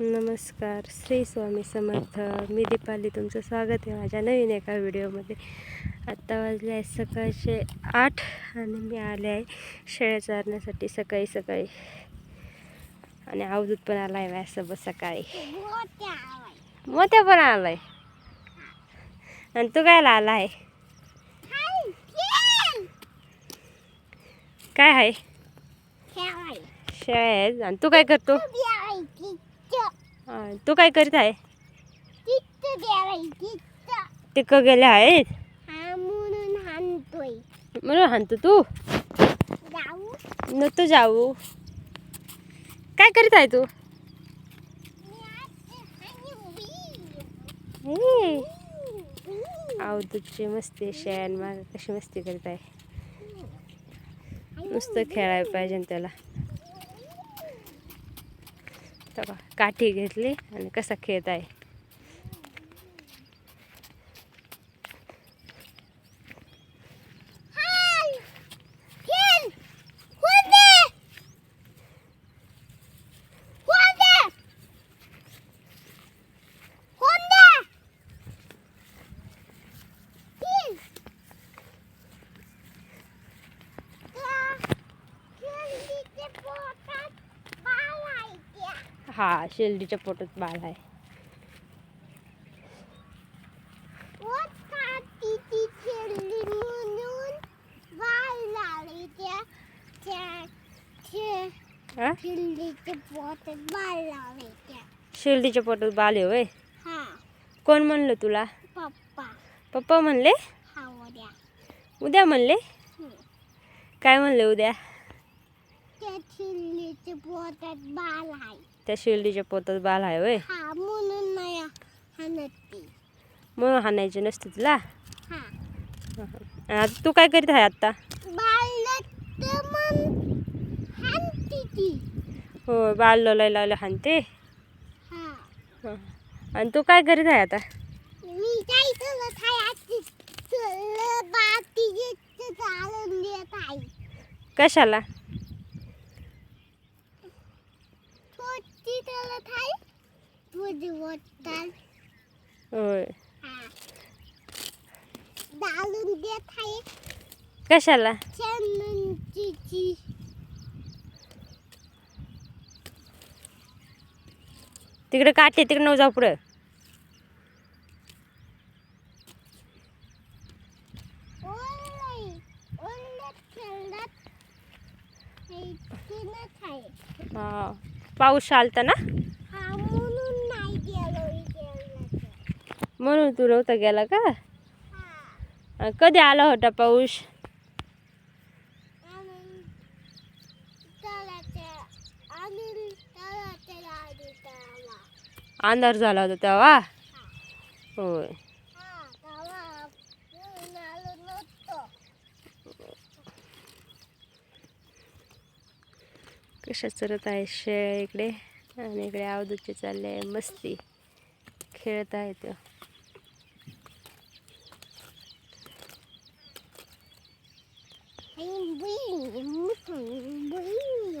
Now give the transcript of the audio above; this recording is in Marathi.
नमस्कार. श्री स्वामी समर्थ. मी दीपाली. तुमचं स्वागत आहे माझ्या नवीन एका व्हिडिओमध्ये. आत्ता वाजले आहे सकाळचे आठ आणि मी आले आहे शेळ्या चारण्यासाठी सकाळी सकाळी. आणि अवधूत पण आला आहे माझ्यासोबत सकाळी. मोठ्या पण आला आहे आणि तू कायला आला आहे? काय आहे? शेळ्या आहेत. आणि तू काय करतो? हा, तू काय करीत आहे? तिक गेले आहेत म्हणून हाणतोय. म्हणून हाणतो तू? जाऊ. काय करीत आहे तू? हे. अवधूतची मस्ती शेण. माग कशी मस्ती करीत आहे नुसतं खेळायला पाहिजे ना त्याला. तेव्हा काठी घेतली आणि कसा खेळत आहे. हा शेल्डीच्या पोटात बाळ आहे. शिर्डीच्या पोटात बाल पोटात आहे होय? हा कोण म्हणलं तुला? पप्पा पप्पा म्हणले? हा उद्या उद्या म्हणले? काय म्हणले उद्या? त्या चिल्लीचे पोटात बाल आहे. त्या शेलडीच्या पोटात बाळ आहे होय? हा म्हणून नाही हाणत ती. म्हणून हाणायचे नसते तुला? हा. तू काय करीत आहे आत्ता? बाळ तर मग हाणती ती. हो बाळ लोलाय लावले हाणते? हा. हं. आणि तू काय करीत आहे आता? मी काय करत आहे आजची चल बाती चालून देत आहे. कशाला? वट्टाल होय. डालून देत आहे. कशाला? चंदनची तिकडे काटे तिकडे नऊ जाऊ पुढं. हा. पाऊस आलता ना हा म्हणून नाही गेलो खेळण्याचं म्हणून तू रवता गेला का? कधी आला होता पाऊस? अंधार झाला होता तेव्हा? होय. कशा चरत आहे शेळ इकडे? आणि इकडे अवधूतचे चालले आहे मस्ती. खेळत आहे तो आणि बुई मुठून बुई